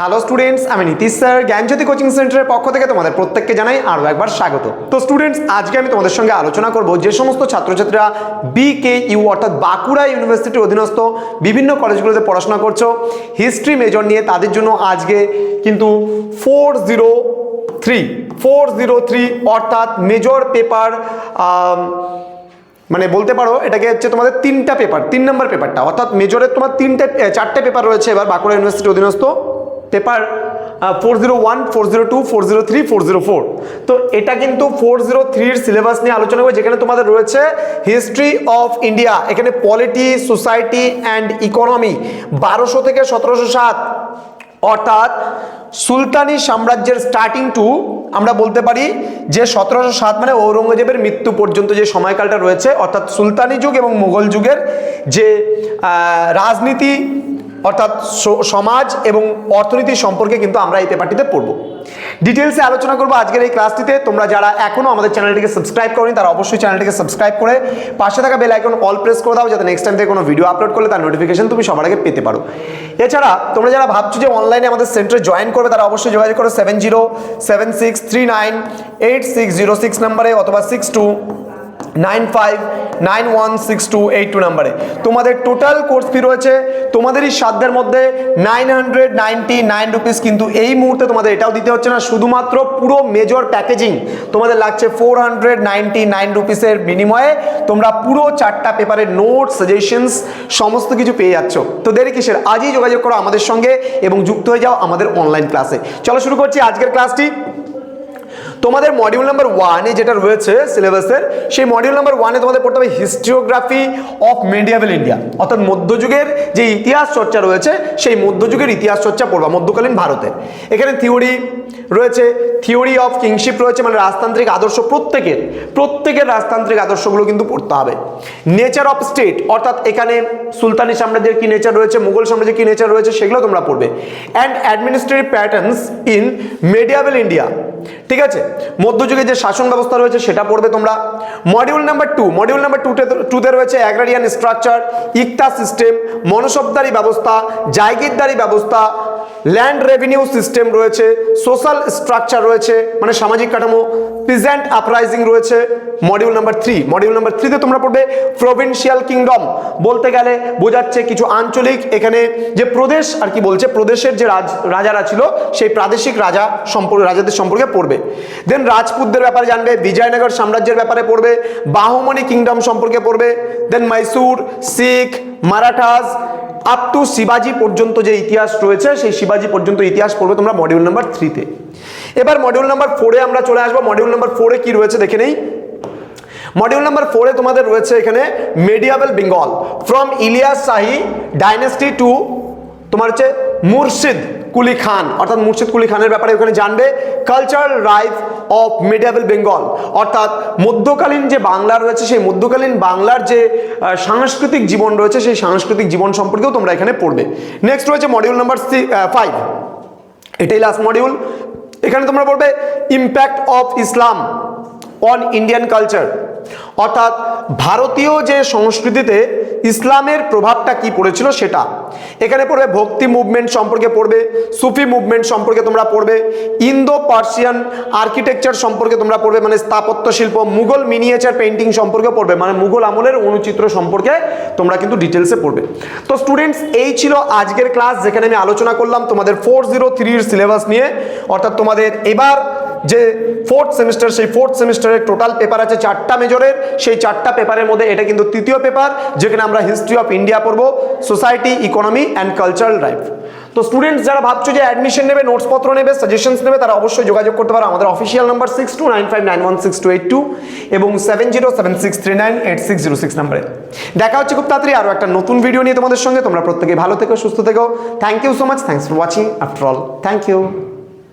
Hello students আমি Nitish sir, জ্ঞানজ্যোতি coaching সেন্টারের পক্ষ থেকে তোমাদের প্রত্যেককে জানাই আরও একবার স্বাগত। তো স্টুডেন্টস আজকে আমি তোমাদের সঙ্গে আলোচনা করব যে সমস্ত ছাত্রছাত্রীরা বিকে ইউ অর্থাৎ বাঁকুড়া ইউনিভার্সিটির অধীনস্থ বিভিন্ন কলেজগুলোতে পড়াশোনা করছ। হিস্ট্রি মেজর নিয়ে তাদের জন্য আজকে কিন্তু four zero three four zero three অর্থাৎ মেজর পেপার মানে বলতে পারো এটাকে হচ্ছে তোমাদের তিনটা পেপার তিন নম্বর পেপারটা অর্থাৎ মেজরের তোমার তিনটে চারটে পেপার রয়েছে এবার বাঁকুড়া ইউনিভার্সিটি অধীনস্থ। Paper four zero one four zero two four zero three four zero four তো এটা কিন্তু ফোর জিরো থ্রির সিলেবাস নিয়ে আলোচনা হবে, যেখানে তোমাদের রয়েছে হিস্ট্রি অফ ইন্ডিয়া এখানে পলিটি সোসাইটি অ্যান্ড ইকোনমি বারোশো থেকে সতেরোশো সাত। অর্থাৎ সুলতানি সাম্রাজ্যের স্টার্টিং টু আমরা বলতে পারি যে সতেরোশো সাত মানে ঔরঙ্গজেবের মৃত্যু পর্যন্ত যে সময়কালটা রয়েছে, অর্থাৎ সুলতানি যুগ এবং মুঘল যুগের যে রাজনীতি অর্থাৎ সমাজ এবং অর্থনীতি সম্পর্কে কিন্তু আমরা এই পেপারটিতে পড়ব। ডিটেলসে আলোচনা করব আজকের এই ক্লাসটিতে তোমরা যারা এখনও আমাদের চ্যানেলটিকে সাবস্ক্রাইব করনি, তারা অবশ্যই চ্যানেলটিকে সাবস্ক্রাইব করে পাশে থাকা বেল আইকন অল প্রেস করে দাও, যাতে নেক্সট টাইম থেকে কোনো ভিডিও আপলোড করলে তার নোটিফিকেশন তুমি সবার আগে পেতে পারো। এছাড়া তোমরা যারা ভাবছ যে অনলাইনে আমাদের সেন্টারে জয়েন করবে, তারা অবশ্যই যোগাযোগ করো seven zero seven six three nine eight six zero six নাম্বারে অথবা six two nine five nine one six two eight two নাম্বারে। তোমাদের টোটাল কোর্স ফি রয়েছে, তোমাদেরই সাধ্যের মধ্যে nine hundred ninety nine rupees কিন্তু এই মুহূর্তে তোমাদের এটাও দিতে হচ্ছে না, শুধুমাত্র পুরো মেজর প্যাকেজিং তোমাদের লাগছে ফোর হান্ড্রেড নাইনটি নাইন রুপিসের বিনিময়ে তোমরা পুরো চারটা পেপারের নোট সাজেশনস সমস্ত কিছু পেয়ে যাচ্ছ। তো দেরি কিসের? আজই যোগাযোগ করো আমাদের সঙ্গে এবং যুক্ত হয়ে যাও আমাদের অনলাইন ক্লাসে চলো শুরু করছি আজকের ক্লাসটি তোমাদের মডিউল নাম্বার ওয়ানে যেটা রয়েছে সিলেবাসের সেই মডিউল নাম্বার ওয়ানে তোমাদের পড়তে হবে হিস্ট্রিওগ্রাফি অফ মেডিয়াবেল ইন্ডিয়া অর্থাৎ মধ্যযুগের যে ইতিহাস চর্চা রয়েছে, সেই মধ্যযুগের ইতিহাস চর্চা পড়বা মধ্যকালীন ভারতের এখানে থিওরি রয়েছে থিওরি অফ কিংশিপ রয়েছে মানে রাজতান্ত্রিক আদর্শ প্রত্যেকের প্রত্যেকের রাজতান্ত্রিক আদর্শগুলো কিন্তু পড়তে হবে। নেচার অফ স্টেট অর্থাৎ এখানে সুলতানি সাম্রাজ্যের কি নেচার রয়েছে, মুঘল সাম্রাজ্যের কি নেচার রয়েছে, সেগুলো তোমরা পড়বে। And administrative patterns in medieval India ঠিক আছে? মধ্যযুগে যে শাসন ব্যবস্থা রয়েছে সেটা পড়বে তোমরা। Module number two module number টুতে টুতে রয়েছে অ্যাগ্রারিয়ান স্ট্রাকচার ইকতা সিস্টেম মনসবদারি ব্যবস্থা, জায়গিরদারি ব্যবস্থা ল্যান্ড রেভিনিউ সিস্টেম রয়েছে সোশ্যাল স্ট্রাকচার রয়েছে মানে সামাজিক কাঠামো পিজেন্ট আপরাইজিং রয়েছে module number three module number থ্রিতে তোমরা পড়বে প্রভিন্সিয়াল কিংডম বলতে গেলে বোঝাচ্ছে কিছু আঞ্চলিক, এখানে যে প্রদেশ, আর কি বলছে, প্রদেশের যে রাজ, রাজারা ছিল, সেই প্রাদেশিক রাজা সম্পর্কে, রাজাদের সম্পর্কে পড়বে। দেন রাজপুতদের ব্যাপারে জানবে, বিজয়নগর সাম্রাজ্যের ব্যাপারে পড়বে বাহুমণি কিংডম সম্পর্কে পড়বে then Mysore Sikh Marathas up to শিবাজি পর্যন্ত যে ইতিহাস রয়েছে, সেই শিবাজি পর্যন্ত ইতিহাস পড়বে তোমরা মডিউল নাম্বার থ্রিতে এবার মডিউল নাম্বার ফোরে আমরা চলে আসব। মডিউল নাম্বার ফোরে কি রয়েছে দেখে নেই। মডিউল নাম্বার ফোরে তোমাদের রয়েছে এখানে medieval Bengal from Ilyas Shahi dynasty to তোমার হচ্ছে মুর্শিদ কুলি খান, অর্থাৎ মুর্শিদ কুলি খানের ব্যাপারে ওখানে জানবে cultural life of medieval Bengal অর্থাৎ মধ্যকালীন যে বাংলা রয়েছে, সেই মধ্যকালীন বাংলার যে সাংস্কৃতিক জীবন রয়েছে, সেই সাংস্কৃতিক জীবন সম্পর্কেও তোমরা এখানে পড়বে। নেক্সট রয়েছে মডিউল নাম্বার ফাইভ এটাই লাস্ট মডিউল এখানে তোমরা পড়বে impact of Islam on Indian culture অর্থাৎ ভারতীয় যে সংস্কৃতিতে ইসলামের প্রভাবটা কি পড়েছিল সেটা। এখানে পড়বে ভক্তি মুভমেন্ট সম্পর্কে পড়বে, সুফি মুভমেন্ট সম্পর্কে তোমরা পড়বে ইন্দো পার্সিয়ান আর্কিটেকচার সম্পর্কে তোমরা পড়বে মানে স্থাপত্য শিল্প, মুঘল মিনিয়েচার পেন্টিং সম্পর্কে পড়বে মানে মুঘল আমলের অনুচিত্র সম্পর্কে তোমরা কিন্তু ডিটেলসে পড়বে। তো স্টুডেন্টস এই ছিল আজকের ক্লাস যেখানে আমি আলোচনা করলাম তোমাদের ফোর জিরো থ্রির সিলেবাস নিয়ে। অর্থাৎ তোমাদের এবার যে ফোর্থ সেমিস্টার সেই ফোর্থ সেমিস্টারের টোটাল পেপার আছে চারটা মেজরের সেই চারটা পেপারের মধ্যে এটা কিন্তু তৃতীয় পেপার যেখানে আমরা হিস্ট্রি অফ ইন্ডিয়া পড়ব society economy and cultural life তো স্টুডেন্টস যারা ভাবছ যে অ্যাডমিশন নেবে নোটসপত্র নেবে সাজেশনস নেবে, তারা অবশ্যই যোগাযোগ করতে পারো। আমাদের official number six two nine five nine one six two eight two এবং seven zero seven six three nine eight six zero six নাম্বারে দেখা হচ্ছে খুব তাড়াতাড়ি আরও একটা নতুন ভিডিও নিয়ে তোমাদের সঙ্গে। তোমরা প্রত্যেকে ভালো থেকো, সুস্থ থেকো। Thank you so much thanks for watching after all thank you